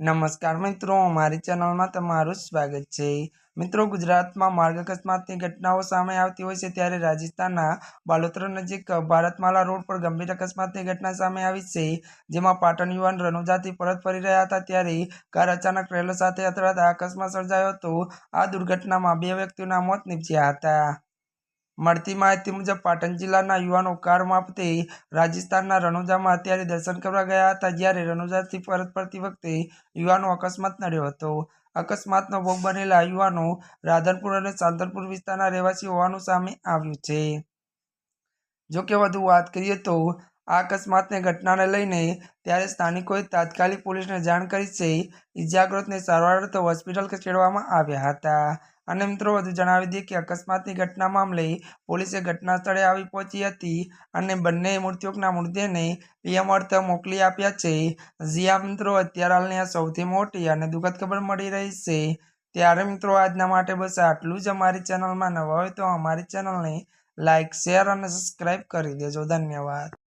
નમસ્કાર મિત્રો, અમારી ચેનલમાં તમારું સ્વાગત છે. મિત્રો, ગુજરાતમાં માર્ગ અકસ્માતની ઘટનાઓ સામે આવતી હોય છે ત્યારે રાજસ્થાનના બાલોતરા નજીક ભારતમાલા રોડ પર ગંભીર અકસ્માતની ઘટના સામે આવી છે. જેમાં પાટણ યુવાન રણુજાથી પરત ફરી રહ્યા હતા ત્યારે કાર અચાનક ટ્રેલર સાથે અથડાતા અકસ્માત સર્જાયો હતો. આ દુર્ઘટનામાં બે વ્યક્તિઓના મોત નીપજ્યા હતા. મળતી માહિતી મુજબ પાટણ જિલ્લાના યુવાનો કાર માપતે રાજસ્થાનના રણુજામાં અત્યારે દર્શન કરવા ગયા હતા, જ્યારે રણુજાથી પરત ફરતી વખતે યુવાનો અકસ્માત નડ્યો હતો. અકસ્માતનો ભોગ બનેલા યુવાનો રાધનપુર અને સાંતલપુર વિસ્તારના રહેવાસી હોવાનું સામે આવ્યું છે. જોકે વધુ વાત કરીએ તો આ અકસ્માતની ઘટનાને લઈને ત્યારે સ્થાનિકોએ તાત્કાલિક પોલીસને જાણ કરી છે. ઇજાગ્રસ્તને સારવાર અર્થે હોસ્પિટલ ખસેડવામાં આવ્યા હતા. અને મિત્રો વધુ જણાવી દઈએ કે અકસ્માતની ઘટના મામલે પોલીસે ઘટના સ્થળે આવી પહોંચી હતી અને બંને મૃત્યુકના મૃતદેહને પીએમ અર્થે મોકલી આપ્યા છે. જ્યાં મિત્રો, અત્યારે હાલની આ સૌથી મોટી અને દુઃખદ ખબર મળી રહી છે. ત્યારે, મિત્રો, આજના માટે બસ આટલું જ. અમારી ચેનલમાં નવા હોય તો અમારી ચેનલને લાઇક શેર અને સબસ્ક્રાઈબ કરી દેજો. ધન્યવાદ.